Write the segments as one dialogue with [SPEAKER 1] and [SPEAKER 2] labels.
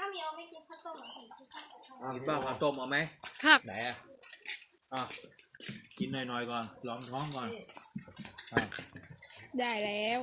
[SPEAKER 1] ถ้ามีเอาไม่กินข้าวต้มผมกินข้าวต้ม
[SPEAKER 2] กินเปล่าข้าวต้มเอาไหม
[SPEAKER 3] ครับ
[SPEAKER 2] ไหนอะอะกินหน่อยๆก่อนลองท้องก่อนอะ
[SPEAKER 3] ได้แล้ว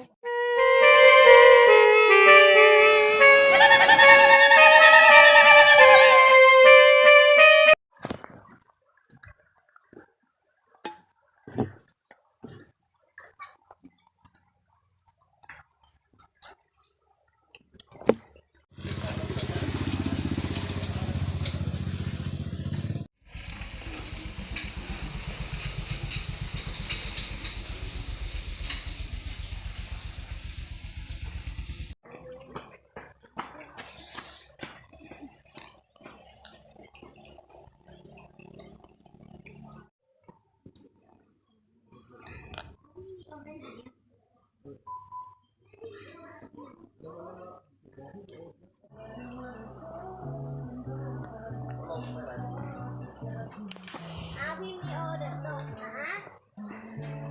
[SPEAKER 1] อาพี่มีโอเดี๋ยวตกนะ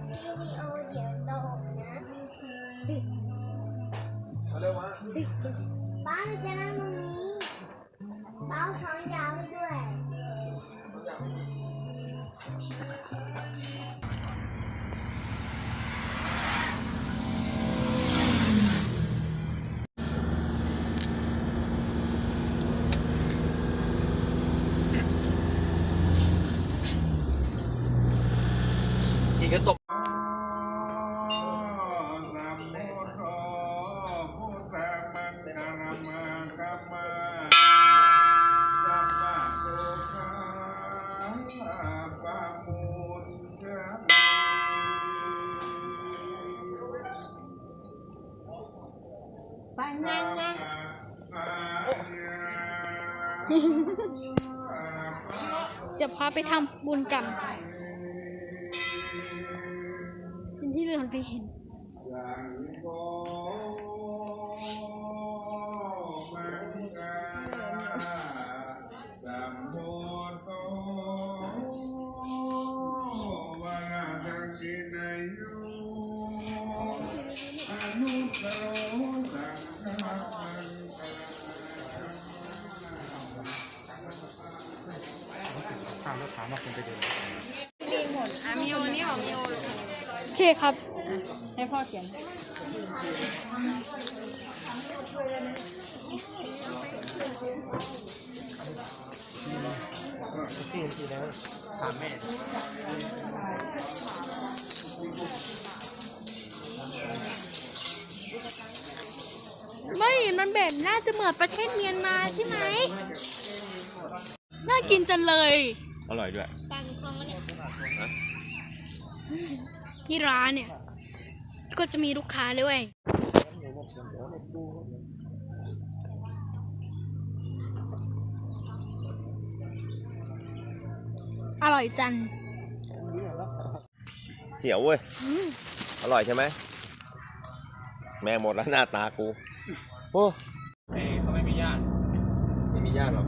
[SPEAKER 1] พี่มีโอเดี๋ยวตกนะป้าจะนั่งตรงนี้ป้าเอาช้อนยาว
[SPEAKER 2] นั่
[SPEAKER 1] งนั่ง
[SPEAKER 3] เดี๋ยวพาไปทำบุญกันเป็นที่เรือนไปเห็น
[SPEAKER 4] ยังโกมังกา
[SPEAKER 2] ถามแล้วถามว่าคุณไปเดิน
[SPEAKER 3] มีโอนี่ของมีโอโอเคครับ ให้พ่อเขียน
[SPEAKER 2] สี่นาทีแล้วถามแม่
[SPEAKER 3] ไม่มันแบบน่าจะเหมือนประเทศเมียนมาใช่ไหม น่ากินจังเลย
[SPEAKER 2] อร่อยด้วย
[SPEAKER 3] ที่ร้านเนี่ย ก็จะมีลูกค้าด้วยอร่อยจัง
[SPEAKER 5] เสียวเว้ย อร่อยใช่ไหม แม่งหมดแล้วหน้าตากู โอ้
[SPEAKER 2] เขาไม่มีญาติ
[SPEAKER 5] ไม่มีญาติหรอก